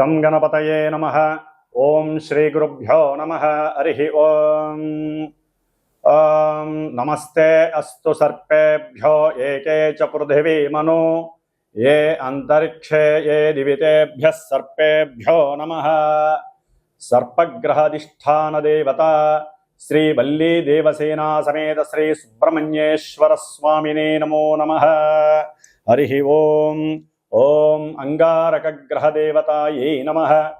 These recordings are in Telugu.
గం గణపతయే నమ. ఓం శ్రీ గురుభ్యో నమ. హరి ఓం. నమస్తే అస్తు సర్పేభ్యో ఏకే చ పృథివీ మను. ఏ అంతరిక్షే ఏ దివితేభ్య సర్పేభ్యో నమ. సర్పగ్రహధిష్టాన దేవత శ్రీ వల్లీ దేవసేనా సమేత శ్రీ సుబ్రహ్మణ్యేశ్వర స్వామినే నమో నమ. హరి ఓం. ఓం అంగారకగ్రహదేవతాయై నమ.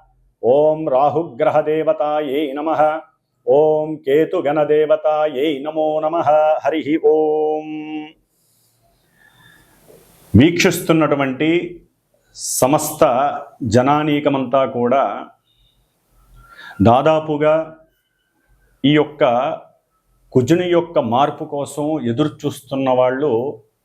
ఓం రాహుగ్రహదేవతాయై నమ. ఓం కేతుగణదేవతాయై నమో నమ. హరి ఓం. వీక్షిస్తున్నటువంటి సమస్త జనానీకమంతా కూడా దాదాపుగా ఈ యొక్క కుజుని యొక్క మార్పు కోసం ఎదురు చూస్తున్న వాళ్ళు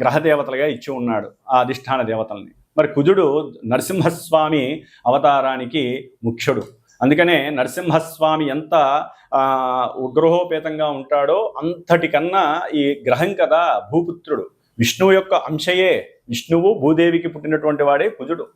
గ్రహదేవతలుగా ఇచ్చి ఉన్నాడు ఆ అధిష్టాన దేవతల్ని. మరి కుజుడు నరసింహస్వామి అవతారానికి ముఖ్యుడు. అందుకనే నరసింహస్వామి ఎంత ఉగ్రహోపేతంగా ఉంటాడో అంతటికన్నా ఈ గ్రహం కదా భూపుత్రుడు. విష్ణువు యొక్క అంశయే. విష్ణువు భూదేవికి పుట్టినటువంటి వాడే కుజుడు.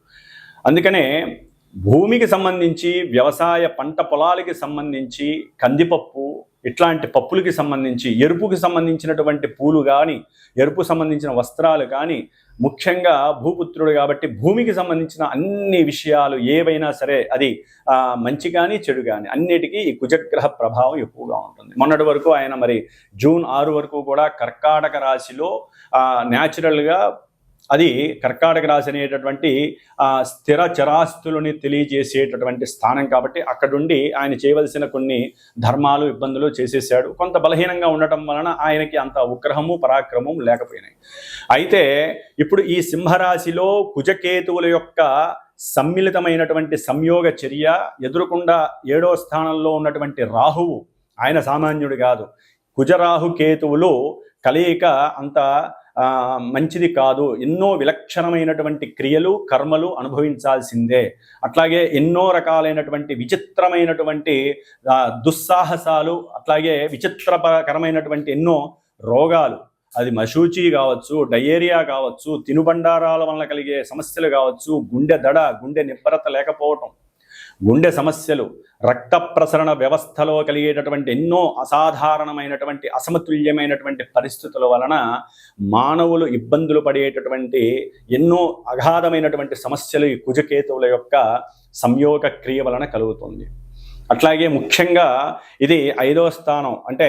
అందుకనే భూమికి సంబంధించి వ్యవసాయ పంట పొలాలకి సంబంధించి కందిపప్పు ఇట్లాంటి పప్పులకి సంబంధించి ఎరుపుకి సంబంధించినటువంటి పూలు కానీ ఎరుపు సంబంధించిన వస్త్రాలు కానీ ముఖ్యంగా భూపుత్రుడు కాబట్టి భూమికి సంబంధించిన అన్ని విషయాలు ఏవైనా సరే అది మంచి కానీ చెడు కానీ అన్నిటికీ ఈ కుజగ్రహ ప్రభావం ఎక్కువగా ఉంటుంది. మొన్నటి వరకు ఆయన మరి జూన్ ఆరు వరకు కూడా కర్కాటక రాశిలో న్యాచురల్గా అది కర్కాటక రాశి అనేటటువంటి స్థిర చరాస్తులని తెలియజేసేటటువంటి స్థానం కాబట్టి అక్కడుండి ఆయన చేయవలసిన కొన్ని ధర్మాలు ఇబ్బందులు చేసేసాడు. కొంత బలహీనంగా ఉండటం వలన ఆయనకి అంత ఉగ్రహము పరాక్రమం లేకపోయినాయి. అయితే ఇప్పుడు ఈ సింహరాశిలో కుజకేతువుల యొక్క సమ్మిళితమైనటువంటి సంయోగ చర్య ఎదురుకుండా ఏడో స్థానంలో ఉన్నటువంటి రాహువు ఆయన సామాన్యుడు కాదు. కుజరాహు కేతువులు కలయిక అంత మంచిది కాదు. ఎన్నో విలక్షణమైనటువంటి క్రియలు కర్మలు అనుభవించాల్సిందే. అట్లాగే ఎన్నో రకాలైనటువంటి విచిత్రమైనటువంటి దుస్సాహసాలు అట్లాగే విచిత్రకరమైనటువంటి ఎన్నో రోగాలు. అది మశూచి కావచ్చు డయేరియా కావచ్చు తినుబండారాల వలన కలిగే సమస్యలు కావచ్చు గుండె దడ గుండె నిబ్బరత లేకపోవటం. గుండె సమస్యలు రక్త ప్రసరణ వ్యవస్థలో కలిగేటటువంటి ఎన్నో అసాధారణమైనటువంటి అసమతుల్యమైనటువంటి పరిస్థితుల వలన మానవులు ఇబ్బందులు పడేటటువంటి ఎన్నో అగాధమైనటువంటి సమస్యలు ఈ కుజకేతువుల యొక్క సంయోగ క్రియ వలన కలుగుతుంది. అట్లాగే ముఖ్యంగా ఇది ఐదో స్థానం. అంటే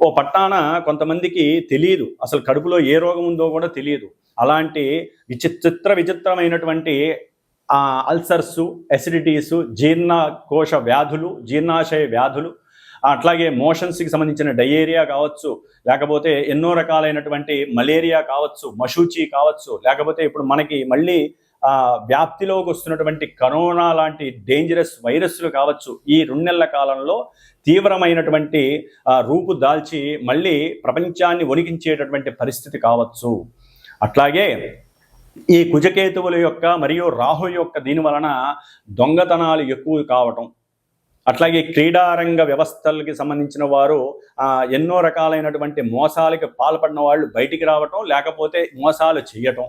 ఓ పట్టాన కొంతమందికి తెలియదు అసలు కడుపులో ఏ రోగం ఉందో కూడా తెలియదు అలాంటి విచిత్ర విచిత్రమైనటువంటి అల్సర్సు అసిడిటీసు జీర్ణకోశ వ్యాధులు జీర్ణాశయ వ్యాధులు అట్లాగే మోషన్స్కి సంబంధించిన డయేరియా కావచ్చు లేకపోతే ఎన్నో రకాలైనటువంటి మలేరియా కావచ్చు మషూచి కావచ్చు లేకపోతే ఇప్పుడు మనకి మళ్ళీ వ్యాప్తిలోకి వస్తున్నటువంటి కరోనా లాంటి డేంజరస్ వైరస్లు కావచ్చు ఈ రెండు నెలల కాలంలో తీవ్రమైనటువంటి రూపు దాల్చి మళ్ళీ ప్రపంచాన్ని వణికించేటటువంటి పరిస్థితి కావచ్చు. అట్లాగే ఈ కుజకేతువుల యొక్క మరియు రాహు యొక్క దీని వలన దొంగతనాలు ఎక్కువ కావటం అట్లాగే క్రీడారంగ వ్యవస్థలకి సంబంధించిన వారు ఎన్నో రకాలైనటువంటి మోసాలకి పాల్పడిన వాళ్ళు బయటికి రావటం లేకపోతే మోసాలు చేయటం.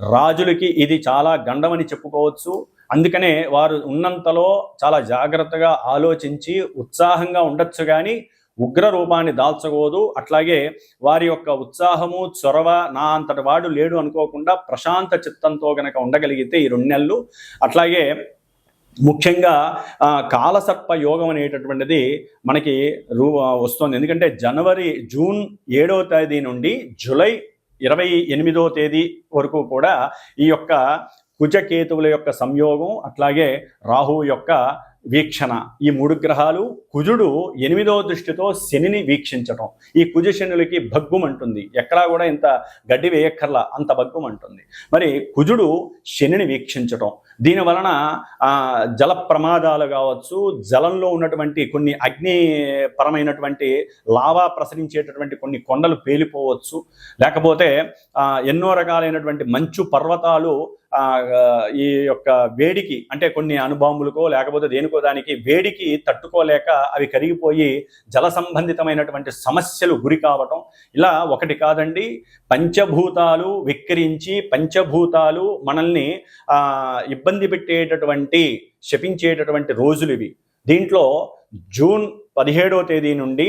రాజులకి ఇది చాలా గండమని చెప్పుకోవచ్చు. అందుకనే వారు ఉన్నంతలో చాలా జాగ్రత్తగా ఆలోచించి ఉత్సాహంగా ఉండొచ్చు కానీ ఉగ్ర రూపాన్ని దాల్చకూడదు. అట్లాగే వారి యొక్క ఉత్సాహము చొరవ నా అంతటి వాడు లేడు అనుకోకుండా ప్రశాంత చిత్తంతో గనక ఉండగలిగితే ఈ రెండు నెలలు. అట్లాగే ముఖ్యంగా కాలసర్ప యోగం అనేటటువంటిది మనకి రూ వస్తుంది. ఎందుకంటే జనవరి జూన్ ఏడవ తేదీ నుండి జూలై ఇరవై ఎనిమిదో తేదీ వరకు కూడా ఈ యొక్క కుజకేతువుల యొక్క సంయోగం అట్లాగే రాహువు యొక్క వీక్షణ. ఈ మూడు గ్రహాలు కుజుడు ఎనిమిదో దృష్టితో శనిని వీక్షించటం. ఈ కుజ శనులకి భగ్గుమంటుంది ఎక్కడా కూడా ఇంత గడ్డి వేయక్కర్లా అంత భగ్గుమంటుంది మరి కుజుడు శనిని వీక్షించటం. దీని వలన జల ప్రమాదాలు కావచ్చు జలంలో ఉన్నటువంటి కొన్ని అగ్ని పరమైనటువంటి లావా ప్రసరించేటటువంటి కొన్ని కొండలు పేలిపోవచ్చు. లేకపోతే ఎన్నో రకాలైనటువంటి మంచు పర్వతాలు ఈ యొక్క వేడికి అంటే కొన్ని అణుబాంబులకో లేకపోతే దేనికో దానికి వేడికి తట్టుకోలేక అవి కరిగిపోయి జల సంబంధితమైనటువంటి సమస్యలు గురి కావటం. ఇలా ఒకటి కాదండి పంచభూతాలు విక్రించి పంచభూతాలు మనల్ని ఇబ్బంది పెట్టేటటువంటి శపించేటటువంటి రోజులు ఇవి. దీంట్లో జూన్ పదిహేడవ తేదీ నుండి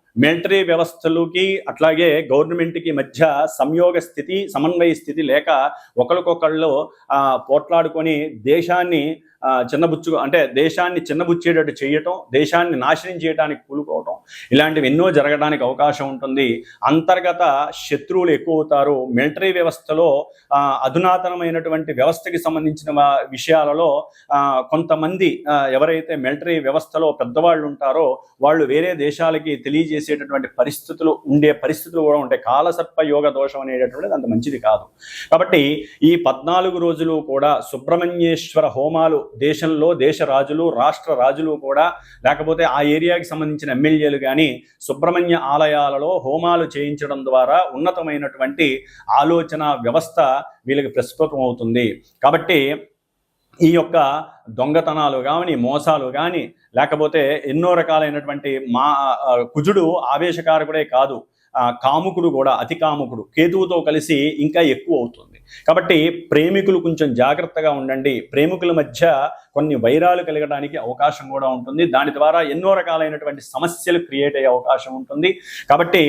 మిలిటరీ వ్యవస్థలకి అట్లాగే గవర్నమెంట్కి మధ్య సంయోగ స్థితి సమన్వయ స్థితి లేక ఒకరికొకళ్ళు పోట్లాడుకొని దేశాన్ని చిన్నబుచ్చు అంటే దేశాన్ని చిన్నబుచ్చేటట్టు చేయటం దేశాన్ని నాశనం చేయడానికి కూలుకోవటం ఇలాంటివి ఎన్నో జరగడానికి అవకాశం ఉంటుంది. అంతర్గత శత్రువులు ఎక్కువ అవుతారు మిలిటరీ వ్యవస్థలో అధునాతనమైనటువంటి వ్యవస్థకి సంబంధించిన విషయాలలో కొంతమంది ఎవరైతే మిలిటరీ వ్యవస్థలో పెద్దవాళ్ళు ఉంటారో వాళ్ళు వేరే దేశాలకి చేసేటటువంటి పరిస్థితులు ఉండే పరిస్థితులు కూడా ఉంటాయి. కాలసర్ప యోగ దోషం అనేటటువంటిది అంత మంచిది కాదు. కాబట్టి ఈ పద్నాలుగు రోజులు కూడా సుబ్రహ్మణ్యేశ్వర హోమాలు దేశంలో దేశ రాజులు రాష్ట్ర రాజులు కూడా లేకపోతే ఆ ఏరియాకి సంబంధించిన ఎమ్మెల్యేలు కానీ సుబ్రహ్మణ్య ఆలయాలలో హోమాలు చేయించడం ద్వారా ఉన్నతమైనటువంటి ఆలోచన వ్యవస్థ వీళ్ళకి ప్రస్ఫుటం అవుతుంది. కాబట్టి ఈ యొక్క దొంగతనాలు కానీ మోసాలు కానీ లేకపోతే ఎన్నో రకాలైనటువంటి మా కుజుడు ఆవేశకారకుడే కాదు. కాముకుడు కూడా అతి కాముకుడు. కేతువుతో కలిసి ఇంకా ఎక్కువ అవుతుంది. కాబట్టి ప్రేమికులు కొంచెం జాగ్రత్తగా ఉండండి. ప్రేమికుల మధ్య కొన్ని వైరాలు కలగడానికి అవకాశం కూడా ఉంటుంది. దాని ద్వారా ఎన్నో రకాలైనటువంటి సమస్యలు క్రియేట్ అయ్యే అవకాశం ఉంటుంది. కాబట్టి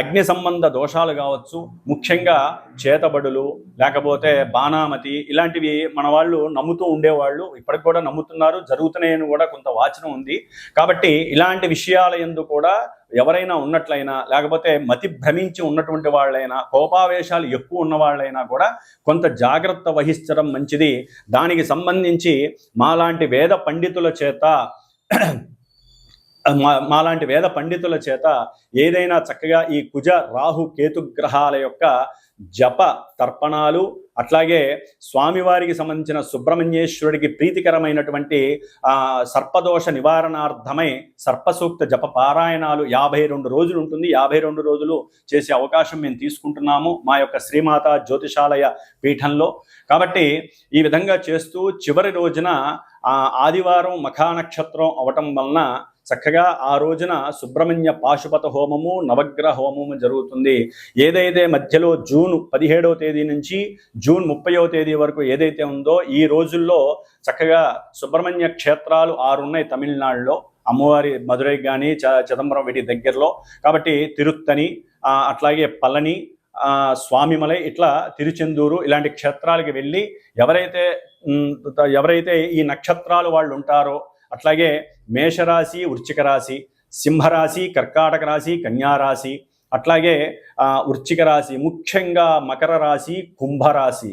అగ్ని సంబంధ దోషాలు కావచ్చు ముఖ్యంగా చేతబడులు లేకపోతే బాణామతి ఇలాంటివి మన వాళ్ళు నమ్ముతూ ఉండేవాళ్ళు ఇప్పటికి కూడా నమ్ముతున్నారు. జరుగుతున్నాయని కూడా కొంత వాచనం ఉంది. కాబట్టి ఇలాంటి విషయాల ఎందు కూడా ఎవరైనా ఉన్నట్లయినా లేకపోతే మతి భ్రమించి ఉన్నటువంటి వాళ్ళైనా కోపావేశాలు ఎక్కువ ఉన్న వాళ్ళైనా కూడా కొంత జాగ్రత్త వహించడం మంచిది. దానికి సంబంధించి మాలాంటి వేద పండితుల చేత మా మాలాంటి వేద పండితుల చేత ఏదైనా చక్కగా ఈ కుజ రాహు కేతు గ్రహాల యొక్క జప తర్పణాలు అట్లాగే స్వామివారికి సంబంధించిన సుబ్రహ్మణ్యేశ్వరుడికి ప్రీతికరమైనటువంటి సర్పదోష నివారణార్థమై సర్పసూక్త జప పారాయణాలు యాభై రెండు రోజులు ఉంటుంది. యాభై రెండు రోజులు చేసే అవకాశం మేము తీసుకుంటున్నాము మా యొక్క శ్రీమాత జ్యోతిషాలయ పీఠంలో. కాబట్టి ఈ విధంగా చేస్తూ చివరి రోజున ఆదివారం మఖా నక్షత్రం అవటం వలన చక్కగా ఆ రోజున సుబ్రహ్మణ్య పాశుపత హోమము నవగ్రహ హోమము జరుగుతుంది. ఏదైతే మధ్యలో జూన్ పదిహేడవ తేదీ నుంచి జూన్ ముప్పైవ తేదీ వరకు ఏదైతే ఉందో ఈ రోజుల్లో చక్కగా సుబ్రహ్మణ్య క్షేత్రాలు ఆరు ఉన్నాయి తమిళనాడులో. అమ్మవారి మధురై కానీ చ చిదంబరం వీటి దగ్గరలో. కాబట్టి తిరుత్తని అట్లాగే పళని స్వామిమలై ఇట్లా తిరుచెందూరు ఇలాంటి క్షేత్రాలకి వెళ్ళి ఎవరైతే ఎవరైతే ఈ నక్షత్రాలు వాళ్ళు ఉంటారో అట్లాగే మేషరాశి వృశ్చిక రాశి సింహరాశి కర్కాటక రాశి కన్యారాశి అట్లాగే వృశ్చిక రాశి ముఖ్యంగా మకర రాశి కుంభరాశి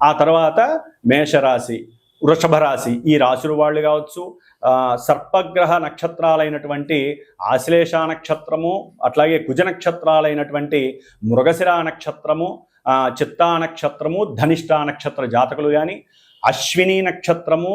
ఆ తర్వాత మేషరాశి వృషభ రాశి ఈ రాశుల వాళ్ళు కావచ్చు సర్పగ్రహ నక్షత్రాలైనటువంటి ఆశ్లేష నక్షత్రము అట్లాగే కుజ నక్షత్రాలైనటువంటి మృగశిర నక్షత్రము చిత్తా నక్షత్రము ధనిష్ట నక్షత్ర జాతకులు కానీ అశ్విని నక్షత్రము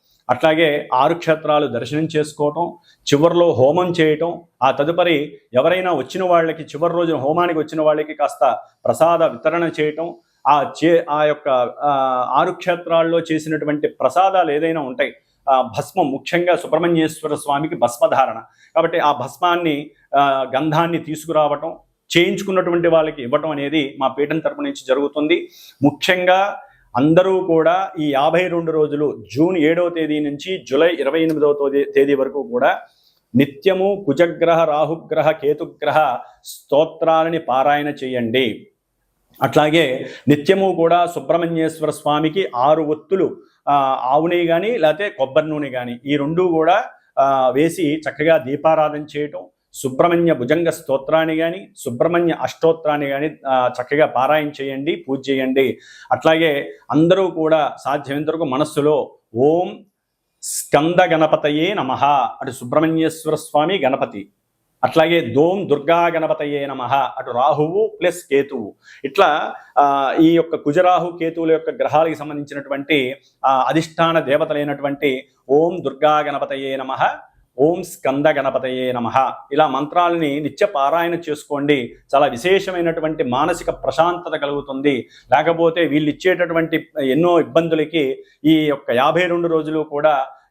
అట్లాగే ఆరు క్షేత్రాలు దర్శనం చేసుకోవటం చివరిలో హోమం చేయటం ఆ తదుపరి ఎవరైనా వచ్చిన వాళ్ళకి చివరి రోజున హోమానికి వచ్చిన వాళ్ళకి కాస్త ప్రసాద వితరణ చేయటం ఆ చే ఆ యొక్క ఆరు క్షేత్రాల్లో చేసినటువంటి ప్రసాదాలు ఏదైనా ఉంటాయి ఆ భస్మం ముఖ్యంగా సుబ్రహ్మణ్యేశ్వర స్వామికి భస్మధారణ. కాబట్టి ఆ భస్మాన్ని గంధాన్ని తీసుకురావటం చేయించుకున్నటువంటి వాళ్ళకి ఇవ్వటం అనేది మా పీఠం తరపు నుంచి జరుగుతుంది. ముఖ్యంగా అందరూ కూడా ఈ యాభై రెండు రోజులు జూన్ ఏడవ తేదీ నుంచి జూలై ఇరవై ఎనిమిదవ తేదీ తేదీ వరకు కూడా నిత్యము కుజగ్రహ రాహుగ్రహ కేతుగ్రహ స్తోత్రాలని పారాయణ చేయండి. అట్లాగే నిత్యము కూడా సుబ్రహ్మణ్యేశ్వర స్వామికి ఆరు ఒత్తులు ఆవుని ఆవు నెయ్యి కానీ లేకపోతే కొబ్బరి నూనె కానీ ఈ రెండు కూడా వేసి చక్కగా దీపారాధన చేయటం సుబ్రహ్మణ్య భుజంగ స్తోత్రాన్ని కానీ సుబ్రహ్మణ్య అష్టోత్రాన్ని కానీ చక్కగా పారాయణ చేయండి పూజ చేయండి. అట్లాగే అందరూ కూడా సాధ్యమైనంతవరకు మనస్సులో ఓం స్కంద గణపతయే నమ అటు సుబ్రహ్మణ్యేశ్వర స్వామి గణపతి. అట్లాగే దోం దుర్గా గణపతయే నమ అటు రాహువు ప్లస్ కేతువు. ఇట్లా ఆ, ఈ యొక్క కుజరాహు కేతువుల యొక్క గ్రహాలకు సంబంధించినటువంటి ఆ, అధిష్టాన దేవతలైనటువంటి ఓం దుర్గా గణపతయే నమ ఓం స్కంద గణపతయే నమ. ఇలా మంత్రాలని నిత్య పారాయణ చేసుకోండి. చాలా విశేషమైనటువంటి మానసిక ప్రశాంతత కలుగుతుంది. లేకపోతే వీళ్ళు ఇచ్చేటటువంటి ఎన్నో ఇబ్బందులకి ఈ యొక్క యాభై రెండు రోజులు కూడా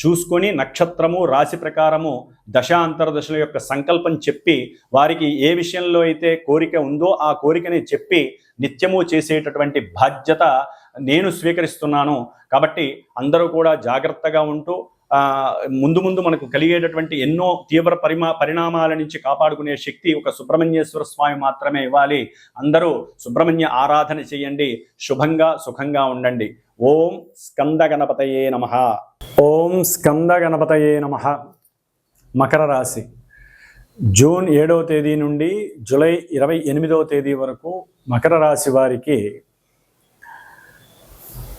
చూసుకొని నక్షత్రము రాశి ప్రకారము దశ అంతర్దశల యొక్క సంకల్పం చెప్పి వారికి ఏ విషయంలో అయితే కోరిక ఉందో ఆ కోరికని చెప్పి నిత్యము చేసేటటువంటి బాధ్యత నేను స్వీకరిస్తున్నాను. కాబట్టి అందరూ కూడా జాగ్రత్తగా ఉంటూ ముందు ముందు మనకు కలిగేటటువంటి ఎన్నో తీవ్ర పరిమా పరిణామాల నుంచి కాపాడుకునే శక్తి ఒక సుబ్రహ్మణ్యేశ్వర స్వామి మాత్రమే ఇవ్వాలి. అందరూ సుబ్రహ్మణ్య ఆరాధన చేయండి. శుభంగా సుఖంగా ఉండండి. ఓం స్కంద గణపతయే నమ. ఓం స్కంద గణపతయే నమ. మకర రాశి. జూన్ ఏడవ తేదీ నుండి జూలై ఇరవై ఎనిమిదవ తేదీ వరకు మకర రాశి వారికి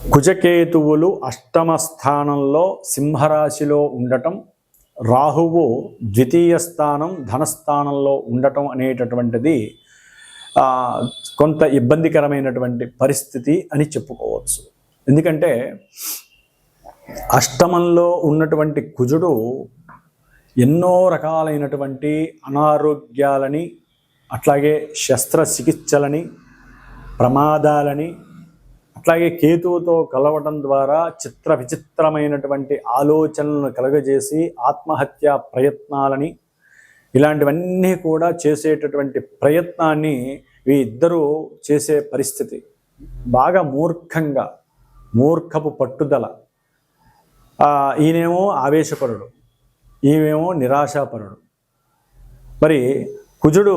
కుజకేతువులు అష్టమ స్థానంలో సింహరాశిలో ఉండటం రాహువు ద్వితీయ స్థానం ధనస్థానంలో ఉండటం అనేటటువంటిది కొంత ఇబ్బందికరమైనటువంటి పరిస్థితి అని చెప్పుకోవచ్చు. ఎందుకంటే అష్టమంలో ఉన్నటువంటి కుజుడు ఎన్నో రకాలైనటువంటి అనారోగ్యాలని అట్లాగే శస్త్రచికిత్సలని ప్రమాదాలని అట్లాగే కేతువుతో కలవటం ద్వారా చిత్ర విచిత్రమైనటువంటి ఆలోచనలను కలగజేసి ఆత్మహత్య ప్రయత్నాలని ఇలాంటివన్నీ కూడా చేసేటటువంటి ప్రయత్నాన్ని ఈ ఇద్దరూ చేసే పరిస్థితి. బాగా మూర్ఖంగా మూర్ఖపు పట్టుదల. ఈయనేమో ఆవేశపరుడు ఈమెమో నిరాశాపరుడు. మరి కుజుడు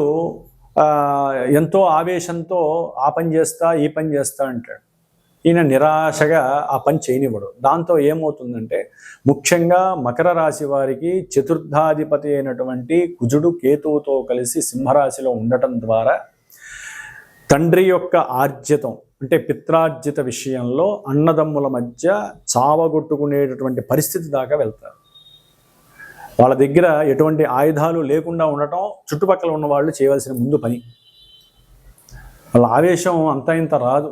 ఎంతో ఆవేశంతో ఆ పని చేస్తా ఈ పని చేస్తా అంటాడు. ఈయన నిరాశగా ఆ పని చేయనివ్వడు. దాంతో ఏమవుతుందంటే ముఖ్యంగా మకర రాశి వారికి చతుర్థాధిపతి అయినటువంటి కుజుడు కేతువుతో కలిసి సింహరాశిలో ఉండటం ద్వారా తండ్రి యొక్క ఆర్జితం అంటే పిత్రార్జిత విషయంలో అన్నదమ్ముల మధ్య చావగొట్టుకునేటటువంటి పరిస్థితి దాకా వెళ్తారు. వాళ్ళ దగ్గర ఎటువంటి ఆయుధాలు లేకుండా ఉండటం చుట్టుపక్కల ఉన్న వాళ్ళు చేయవలసిన ముందు పని. వాళ్ళ ఆవేశం అంత ఇంత రాదు.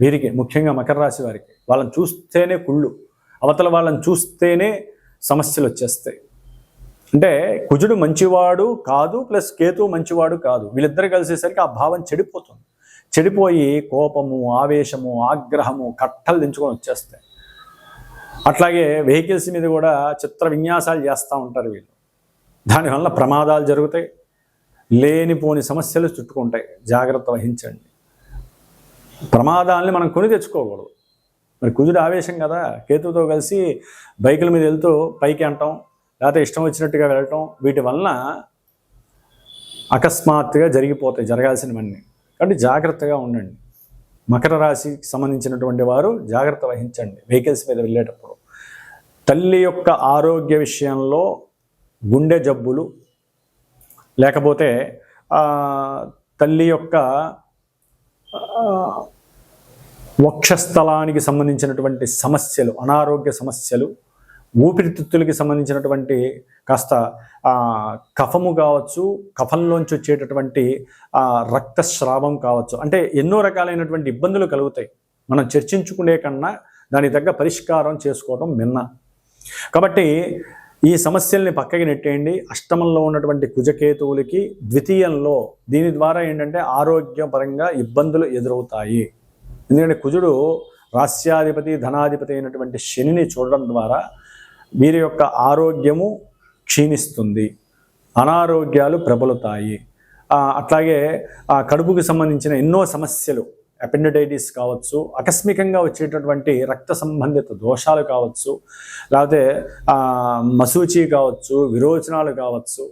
వీరికి ముఖ్యంగా మకర రాశి వారికి. వాళ్ళని చూస్తేనే కుళ్ళు. అవతల వాళ్ళని చూస్తేనే సమస్యలు వచ్చేస్తాయి. అంటే కుజుడు మంచివాడు కాదు ప్లస్ కేతు మంచివాడు కాదు. వీళ్ళిద్దరు కలిసేసరికి ఆ భావం చెడిపోతుంది. చెడిపోయి కోపము ఆవేశము ఆగ్రహము కట్టలు దించుకొని వచ్చేస్తాయి. అట్లాగే వెహికల్స్ మీద కూడా చిత్ర విన్యాసాలు చేస్తూ ఉంటారు వీళ్ళు. దానివల్ల ప్రమాదాలు జరుగుతాయి. లేనిపోని సమస్యలు చుట్టుకుంటాయి. జాగ్రత్త వహించండి. ప్రమాదాలని మనం కొని తెచ్చుకోకూడదు. మరి కుజుడు ఆవేశం కదా? కేతువుతో కలిసి బైకుల మీద వెళ్తూ పైకి అంటాం లేకపోతే ఇష్టం వచ్చినట్టుగా వెళ్ళటం వీటి వలన అకస్మాత్తుగా జరిగిపోతాయి జరగాల్సినవన్నీ. కాబట్టి జాగ్రత్తగా ఉండండి. మకర రాశికి సంబంధించినటువంటి వారు జాగ్రత్త వహించండి వెహికల్స్ మీద వెళ్ళేటప్పుడు. తల్లి యొక్క ఆరోగ్య విషయంలో గుండె జబ్బులు లేకపోతే తల్లి యొక్క వక్షస్థలానికి సంబంధించినటువంటి సమస్యలు అనారోగ్య సమస్యలు ఊపిరితిత్తులకి సంబంధించినటువంటి కాస్త కఫము కావచ్చు కఫంలోంచి వచ్చేటటువంటి రక్తస్రావం కావచ్చు. అంటే ఎన్నో రకాలైనటువంటి ఇబ్బందులు కలుగుతాయి. మనం చర్చించుకునే కన్నా దానికి తగ్గ పరిష్కారం చేసుకోవడం మిన్న. కాబట్టి ఈ సమస్యల్ని పక్కకి నెట్టేయండి. అష్టమంలో ఉన్నటువంటి కుజకేతువులకి ద్వితీయంలో దీని ద్వారా ఏంటంటే ఆరోగ్యపరంగా ఇబ్బందులు ఎదురవుతాయి. ఎందుకంటే కుజుడు రాస్యాధిపతి ధనాధిపతి అయినటువంటి శనిని చూడడం ద్వారా వీరి యొక్క ఆరోగ్యము క్షీణిస్తుంది. అనారోగ్యాలు ప్రబలుతాయి. అట్లాగే ఆ కడుపుకి సంబంధించిన ఎన్నో సమస్యలు అపెండటైటిస్ కావచ్చు ఆకస్మికంగా వచ్చేటటువంటి రక్త సంబంధిత దోషాలు కావచ్చు లేకపోతే మసూచి కావచ్చు విరోచనాలు కావచ్చు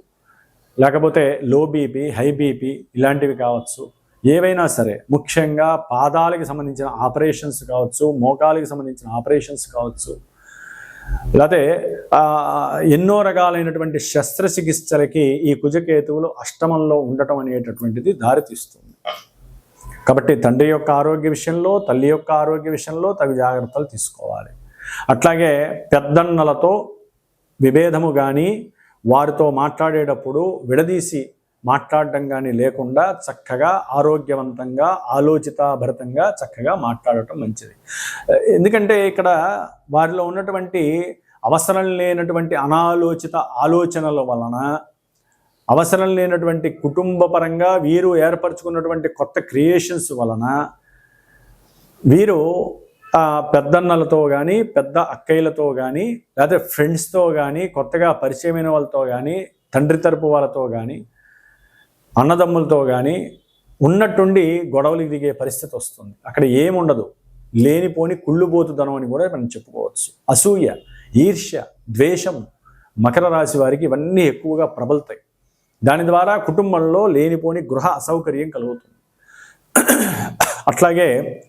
లేకపోతే లో బీపీ హై బీపీ ఇలాంటివి కావచ్చు. ఏవైనా సరే ముఖ్యంగా పాదాలకి సంబంధించిన ఆపరేషన్స్ కావచ్చు మోకాలకి సంబంధించిన ఆపరేషన్స్ కావచ్చు లేకపోతే ఎన్నో రకాలైనటువంటి శస్త్రచికిత్సలకి ఈ కుజకేతువులు అష్టమంలో ఉండటం అనేటటువంటిది దారితీస్తుంది. కాబట్టి తండ్రి యొక్క ఆరోగ్య విషయంలో తల్లి యొక్క ఆరోగ్య విషయంలో తగు జాగ్రత్తలు తీసుకోవాలి. అట్లాగే పెద్దన్నలతో విభేదము కానీ వారితో మాట్లాడేటప్పుడు విడదీసి మాట్లాడడం కానీ లేకుండా చక్కగా ఆరోగ్యవంతంగా ఆలోచితాభరితంగా చక్కగా మాట్లాడటం మంచిది. ఎందుకంటే ఇక్కడ వారిలో ఉన్నటువంటి అవసరం లేనటువంటి అనాలోచిత ఆలోచనల వలన అవసరం లేనటువంటి కుటుంబపరంగా వీరు ఏర్పరచుకున్నటువంటి కొత్త క్రియేషన్స్ వలన వీరు పెద్దన్నలతో కానీ పెద్ద అక్కయ్యలతో కానీ లేదా ఫ్రెండ్స్తో కానీ కొత్తగా పరిచయమైన వాళ్ళతో కానీ తండ్రి తరపు వాళ్ళతో కానీ అన్నదమ్ములతో కానీ ఉన్నట్టుండి గొడవలకు దిగే పరిస్థితి వస్తుంది. అక్కడ ఏముండదు. లేనిపోని కుళ్ళుబోతుదనం అని కూడా మనం చెప్పుకోవచ్చు. అసూయ ఈర్ష్య ద్వేషం మకర రాశి వారికి ఇవన్నీ ఎక్కువగా ప్రబలుతాయి. దాని ద్వారా కుటుంబంలో లేనిపోని గృహ అసౌకర్యం కలుగుతుంది. అట్లాగే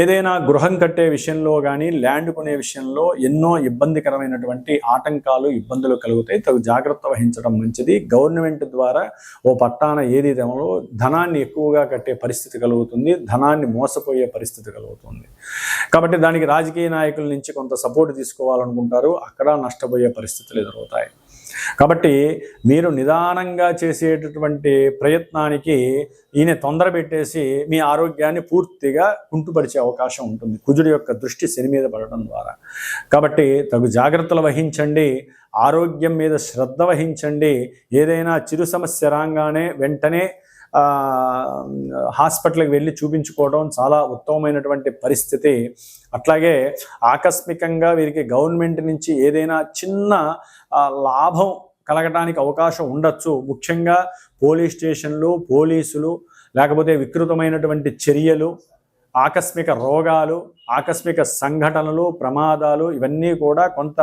ఏదైనా గృహం కట్టే విషయంలో కానీ ల్యాండ్ కొనే విషయంలో ఎన్నో ఇబ్బందికరమైనటువంటి ఆటంకాలు ఇబ్బందులు కలుగుతాయి. తగు జాగ్రత్త వహించడం మంచిది. గవర్నమెంట్ ద్వారా ఓ పట్టాన ఏది తెమలో ధనాన్ని ఎక్కువగా కట్టే పరిస్థితి కలుగుతుంది. ధనాన్ని మోసపోయే పరిస్థితి కలుగుతుంది. కాబట్టి దానికి రాజకీయ నాయకుల నుంచి కొంత సపోర్ట్ తీసుకోవాలనుకుంటారు. అక్కడ నష్టపోయే పరిస్థితులు ఎదురవుతాయి. కాబట్టి మీరు నిదానంగా చేసేటటువంటి ప్రయత్నానికి ఈయన తొందర పెట్టేసి మీ ఆరోగ్యాన్ని పూర్తిగా కుంటుపరిచే అవకాశం ఉంటుంది. కుజుడి యొక్క దృష్టి శని మీద పడటం ద్వారా. కాబట్టి తగు జాగ్రత్తలు వహించండి. ఆరోగ్యం మీద శ్రద్ధ వహించండి. ఏదైనా చిరు సమస్య రాగానే వెంటనే హాస్పిటల్కి వెళ్ళి చూపించుకోవడం చాలా ఉత్తమమైనటువంటి పరిస్థితి. అట్లాగే ఆకస్మికంగా వీరికి గవర్నమెంట్ నుంచి ఏదైనా చిన్న లాభం కలగటానికి అవకాశం ఉండొచ్చు. ముఖ్యంగా పోలీస్ స్టేషన్లు పోలీసులు లేకపోతే వికృతమైనటువంటి చర్యలు ఆకస్మిక రోగాలు ఆకస్మిక సంఘటనలు ప్రమాదాలు ఇవన్నీ కూడా కొంత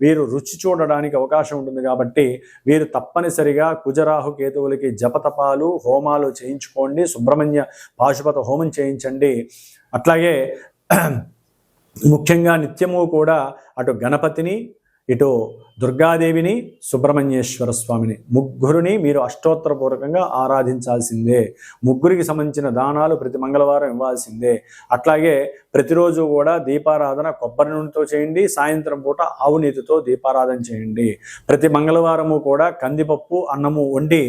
వీరు రుచి చూడడానికి అవకాశం ఉంటుంది కాబట్టి వీరు తప్పనిసరిగా కుజరాహు కేతువులకి జపతపాలు హోమాలు చేయించుకోండి సుబ్రహ్మణ్య పాశుపత హోమం చేయించండి. అట్లాగే ముఖ్యంగా నిత్యము కూడా అటు గణపతిని ఇటు దుర్గాదేవిని సుబ్రహ్మణ్యేశ్వర స్వామిని ముగ్గురిని మీరు అష్టోత్తరపూర్వకంగా ఆరాధించాల్సిందే. ముగ్గురికి సంబంధించిన దానాలు ప్రతి మంగళవారం ఇవ్వాల్సిందే. అట్లాగే ప్రతిరోజు కూడా దీపారాధన కొబ్బరి నూనెతో చేయండి సాయంత్రం పూట ఆవునీతితో దీపారాధన చేయండి. ప్రతి మంగళవారము కూడా కందిపప్పు అన్నము వండి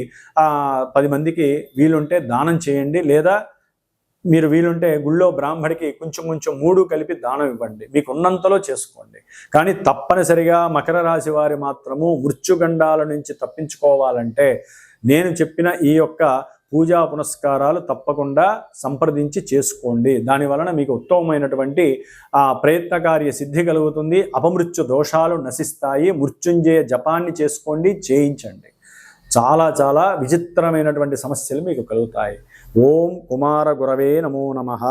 పది మందికి వీలుంటే దానం చేయండి. లేదా మీరు వీలుంటే గుళ్ళో బ్రాహ్మడికి కొంచెం కొంచెం మూడు కలిపి దానం ఇవ్వండి. మీకు ఉన్నంతలో చేసుకోండి. కానీ తప్పనిసరిగా మకర రాశి వారి మాత్రము మృత్యుగండాల నుంచి తప్పించుకోవాలంటే నేను చెప్పిన ఈ యొక్క పూజా పునస్కారాలు తప్పకుండా సంప్రదించి చేసుకోండి. దాని వలన మీకు ఉత్తమమైనటువంటి ఆ ప్రయత్నకార్య సిద్ధి కలుగుతుంది. అపమృత్యు దోషాలు నశిస్తాయి. మృత్యుంజయ జపాన్ని చేసుకోండి. చేయించండి. చాలా చాలా విచిత్రమైనటువంటి సమస్యలు మీకు కలుగుతాయి. ఓం కుమార గురవే నమో నమః